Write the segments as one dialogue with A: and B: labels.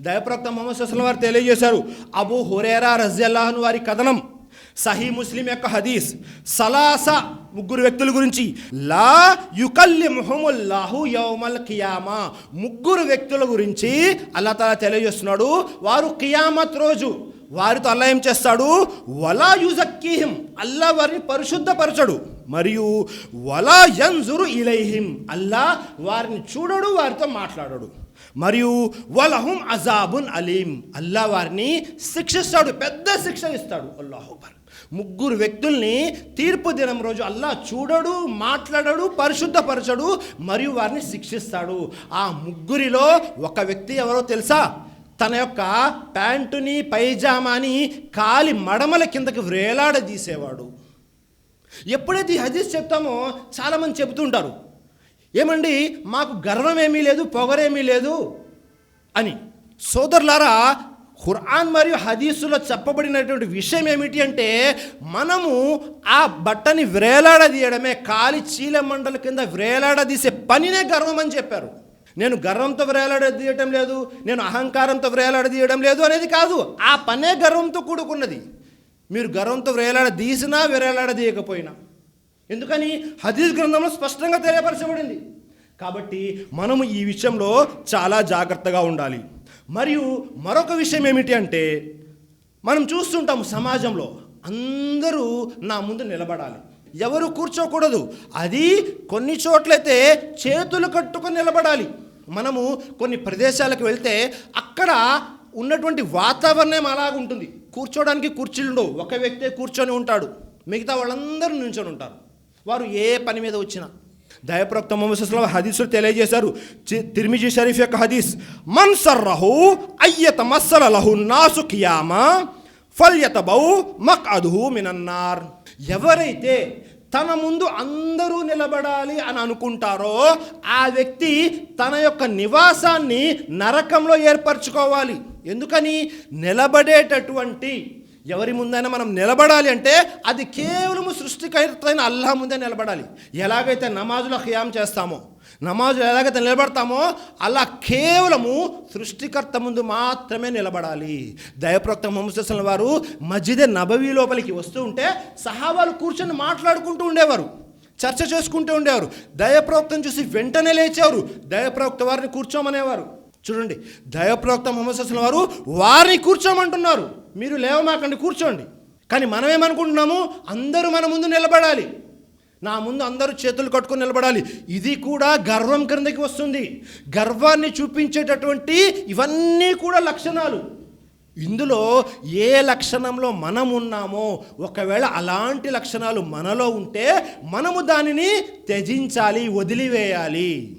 A: దయప్రక్త మొహమ్మద్ సుస్లం వారు తెలియజేశారు అబు హురేరా రజల్లాహన్ వారి కథనం సహీ ముస్లిం యొక్క హదీస్ సలాస ముగ్గురు వ్యక్తుల గురించి లా యుకల్లి ముహముల్లాహు యౌమల్ కియామా ముగ్గురు వ్యక్తుల గురించి అల్లా తలా తెలియజేస్తున్నాడు. వారు కియామత్ రోజు వారితో అల్లా ఏం చేస్తాడు? వలా యుజక్కీహిం అల్లా వారిని పరిశుద్ధపరచడు. మరియు వలా యంజురు ఇలైహిం అల్లా వారిని చూడడు వారితో మాట్లాడడు. మరియు వలహుం అజాబున్ అలీం. అల్లా వారిని శిక్షిస్తాడు పెద్ద శిక్ష ఇస్తాడు. అల్లాహుబర్ ముగ్గురు వ్యక్తుల్ని తీర్పు దినం రోజు అల్లా చూడడు మాట్లాడడు పరిశుద్ధపరచడు మరియు వారిని శిక్షిస్తాడు. ఆ ముగ్గురిలో ఒక వ్యక్తి ఎవరో తెలుసా? తన యొక్క ప్యాంటుని పైజామాని కాలి మడమల కిందకి వ్రేలాడదీసేవాడు. ఎప్పుడైతే ఈ హదీస్ చెప్తామో చాలామంది చెబుతుంటారు ఏమండి మాకు గర్వం ఏమీ లేదు పొగరేమీ లేదు అని. సోదరులారా ఖురాన్ మరియు హదీసులో చెప్పబడినటువంటి విషయం ఏమిటి అంటే మనము ఆ బట్టని వ్రేలాడదీయడమే కాలి చీల మండల కింద వ్రేలాడదీసే పనినే గర్వం అని చెప్పారు. నేను గర్వంతో వ్రేలాడదీయటం లేదు నేను అహంకారంతో వ్రేలాడదీయడం లేదు అనేది కాదు ఆ పనే గర్వంతో కూడుకున్నది. మీరు గర్వంతో వ్రేలాడదీసినా వ్రేలాడదీయకపోయినా. ఎందుకని? హదీజ్ గ్రంథంలో స్పష్టంగా తెలియపరచబడింది. కాబట్టి మనము ఈ విషయంలో చాలా జాగ్రత్తగా ఉండాలి. మరియు మరొక విషయం ఏమిటి అంటే మనం చూస్తుంటాము సమాజంలో అందరూ నా ముందు నిలబడాలి. ఎవరు కూర్చోకూడదు. అది కొన్ని చోట్లయితే చేతులు కట్టుకొని నిలబడాలి. మనము కొన్ని ప్రదేశాలకు వెళ్తే అక్కడ ఉన్నటువంటి వాతావరణం అలాగుంటుంది. కూర్చోడానికి కుర్చీలు ఉండవు ఒక వ్యక్తే కూర్చొని ఉంటాడు. మిగతా వాళ్ళందరూ నిల్చొని ఉంటారు. వారు ఏ పని మీద వచ్చినా. దయప్రక్త మొహమ్మద్ హదీసులు తెలియజేశారు. తిరిమిజీ షరీఫ్ యొక్క హదీస్ మన్ సర్రహు అయ్యత మస్సల లహు నాసు కియామా ఫల్యత బౌ మక్ అదుహు మినన్నార్ ఎవరైతే తన ముందు అందరూ నిలబడాలి అని అనుకుంటారో ఆ వ్యక్తి తన యొక్క నివాసాన్ని నరకంలో ఏర్పరచుకోవాలి. ఎందుకని? నిలబడేటటువంటి ఎవరి ముందైనా మనం నిలబడాలి అంటే అది కేవలము సృష్టికర్త అల్లా ముందే నిలబడాలి. ఎలాగైతే నమాజులో ఖియాం చేస్తామో నమాజు ఎలాగైతే నిలబడతామో అలా కేవలము సృష్టికర్త ముందు మాత్రమే నిలబడాలి. దయప్రక్త మొహమ్మద్ వారు మస్జిద్ నబవీ లోపలికి వస్తూ ఉంటే సహాబాలు కూర్చొని మాట్లాడుకుంటూ ఉండేవారు. చర్చ చేసుకుంటూ ఉండేవారు. దయప్రవక్తను చూసి వెంటనే లేచేవారు దయప్రవక్త వారిని కూర్చోమనేవారు. చూడండి దయప్రోక్త మహమ్మద్ వారు వారిని కూర్చోమంటున్నారు. మీరు లేవమాకండి కూర్చోండి. కానీ మనం ఏమనుకుంటున్నాము అందరూ మన ముందు నిలబడాలి. నా ముందు అందరూ చేతులు కట్టుకొని నిలబడాలి. ఇది కూడా గర్వం క్రిందకి వస్తుంది. గర్వాన్ని చూపించేటటువంటి ఇవన్నీ కూడా లక్షణాలు. ఇందులో ఏ లక్షణంలో మనం ఉన్నామో ఒకవేళ అలాంటి లక్షణాలు మనలో ఉంటే మనము దానిని త్యజించాలి వదిలివేయాలి.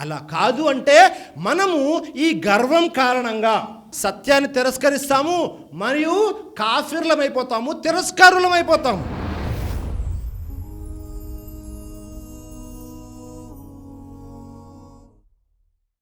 A: అలా కాదు అంటే మనము ఈ గర్వం కారణంగా సత్యాన్ని తిరస్కరిస్తాము మరియు కాఫిర్లమైపోతాము తిరస్కారులమైపోతాము.